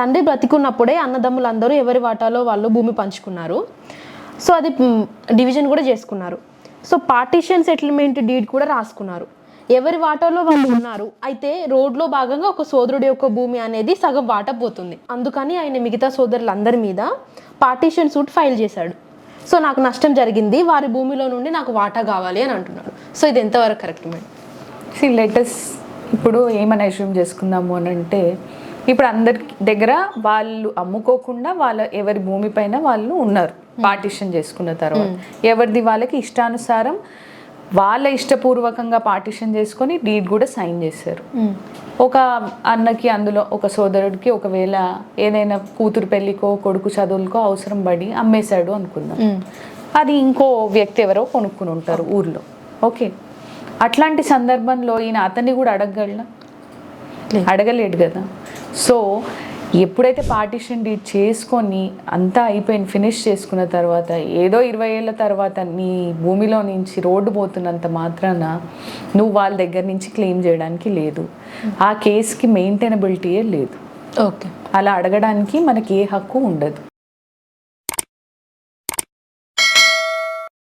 తండ్రి బ్రతికున్నప్పుడే అన్నదమ్ములందరూ ఎవరి వాటాలో వాళ్ళు భూమి పంచుకున్నారు. సో అది డివిజన్ కూడా చేసుకున్నారు. సో పార్టీషన్ సెటిల్మెంట్ డీడ్ కూడా రాసుకున్నారు. ఎవరి వాటాలో వాళ్ళు ఉన్నారు అయితే రోడ్లో భాగంగా ఒక సోదరుడి యొక్క భూమి అనేది సగం వాట పోతుంది అందుకని ఆయన మిగతా సోదరులందరి మీద పార్టీషన్ సూట్ ఫైల్ చేశాడు. సో నాకు నష్టం జరిగింది వారి భూమిలో నుండి నాకు వాటా కావాలి అని అంటున్నాడు. సో ఇది ఎంతవరకు కరెక్ట్ మేడం? సి లేటెస్ట్ ఇప్పుడు ఏమని అస్యూమ్ చేసుకుందాము అని అంటే ఇప్పుడు అందరి దగ్గర వాళ్ళు అమ్ముకోకుండా వాళ్ళ ఎవరి భూమిపైన వాళ్ళు ఉన్నారు పార్టిషన్ చేసుకున్న తర్వాత. ఎవరిది వాళ్ళకి ఇష్టానుసారం వాళ్ళ ఇష్టపూర్వకంగా పార్టిషన్ చేసుకొని డీడ్ కూడా సైన్ చేశారు. ఒక అన్నకి అందులో ఒక సోదరుడికి ఒకవేళ ఏదైనా కూతురు పెళ్ళికో కొడుకు చదువులకో అవసరం పడి అమ్మేశాడు అనుకుందాం. అది ఇంకో వ్యక్తి ఎవరో కొనుక్కుని ఉంటారు ఊర్లో. ఓకే. అట్లాంటి సందర్భంలో ఈయన అతన్ని కూడా అడగగలనా. అడగలేడు కదా. సో ఎప్పుడైతే పార్టిషన్ డీడ్ చేసుకొని అంతా అయిపోయింది ఫినిష్ చేసుకున్న తర్వాత ఏదో ఇరవై ఏళ్ళ తర్వాత నీ భూమిలో నుంచి రోడ్డు పోతున్నంత మాత్రాన నువ్వు వాళ్ళ దగ్గర నుంచి క్లెయిమ్ చేయడానికి లేదు. ఆ కేసుకి మెయింటైనబిలిటీయే లేదు. ఓకే అలా అడగడానికి మనకి ఏ హక్కు ఉండదు.